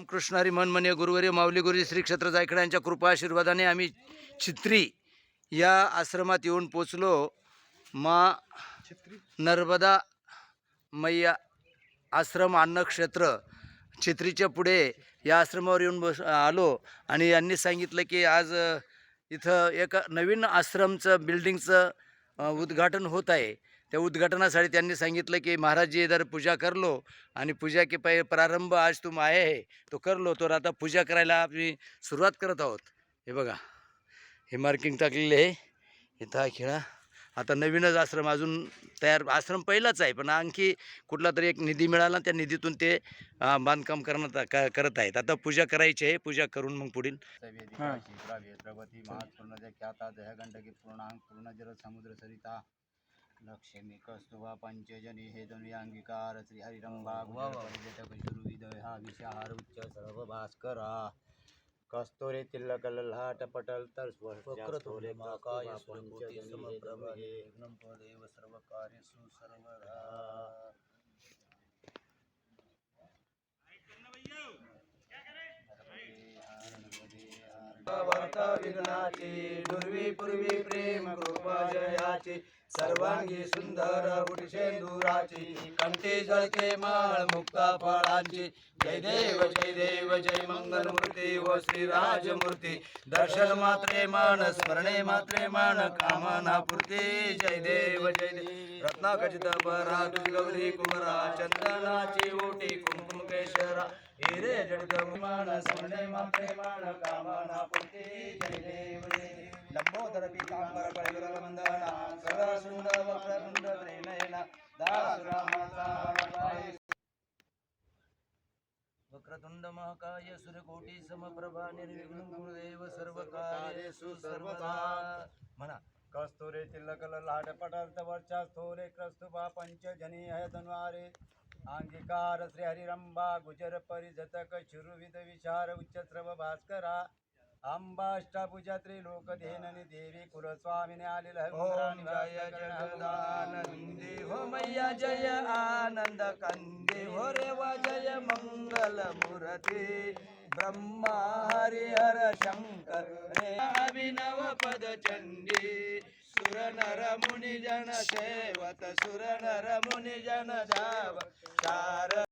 रामकृष्ण मनमने गुरुवरी माऊली गुरु श्री क्षेत्र जायकडे यांच्या कृपा आशीर्वादाने आम्ही छित्री या आश्रमात येऊन पोचलो. मा नर्मदा मैया आश्रम अन्नक्षेत्र चित्रीच्या पुढे या आश्रमावर येऊन बस आलो आणि यांनी सांगितलं की आज इथं एक नवीन आश्रमचं बिल्डिंगचं उद्घाटन होत आहे. त्या उद्घाटनासाठी त्यांनी सांगितलं की महाराज जी इधर पूजा कर लो आणि पूजा के पै प्रारंभ आज तुम आए है तो कर लो तर आता पूजा करायला आम्ही सुरुवात करत आहोत. हे बघा हे मार्किंग टाकलेले आहे. इथं हा खेळा. आता नवीनच आश्रम अजून तयार आश्रम पहिलाच आहे पण आणखी कुठला तरी एक निधी मिळाला त्या निधीतून ते बांधकाम करण्यात क- करत आहेत. आता पूजा करायची आहे पूजा करून मग पुढील. महात्पूर्ण ख्याता जय गंडकी पूर्णांग पूर्ण जल समुद्र सरिता लक्ष्मी कस्तुभा पंचजनी हे दोन्ही अंगीकार श्री हरिरंभा गुजरपरिजतक शुरुविदय हा विषाहार उच्च सर्व भास्करा कस्तुरी तिलक ललाट पटल तर वक्रतुंड महाकाय वार्ता विघ्नाची दुर्वी पूर्वी प्रेम कृपा सर्वांगी सुंदर गुडशेंदुराची कंठी जळके माळ मुक्ता फळांची. जय देव जय देव जय मंगल मूर्ती व श्री राजमूर्ती दर्शन मात्रे मान स्मरणे मात्रे मान कामना पूर्ती. जय देव जय देव. रत्नाखचित परा दुर्गौरी कुमरा चंदनाची ओटी कुंकुम केशरा हिरे जडित मान स्मरणे मात्रे मान कामना पूर्ती. जय देव जय देव. लंबोदर पीतांबर परिवरल मंदना. वक्रतुंड महाकाय सूर्यकोटी समप्रभा निर्विघ्नं गुरुदेव सर्व कार्येषु सर्वदा। म्हणा कस्तुरी तिलक ललाट पटल तवरच्या स्थोरे क्रस्तुभा है अंगीकार श्री हरिरंभा गुजर परिजतक शुरुविद विचार उच्चस्रव भास्करा। अंबाष्टभुजा त्रिलोक धेननी देवी कुलस्वामिने आलेल ओम जय जगदानंदी हो मैया जय आनंद कंदी हो रेवा जय मंगल मुरते ब्रह्मा हरिहर शंकर रे अभिनव पद चंडी सुर नर मुनि जन सेवत सुर नर मुनि जन जाव चार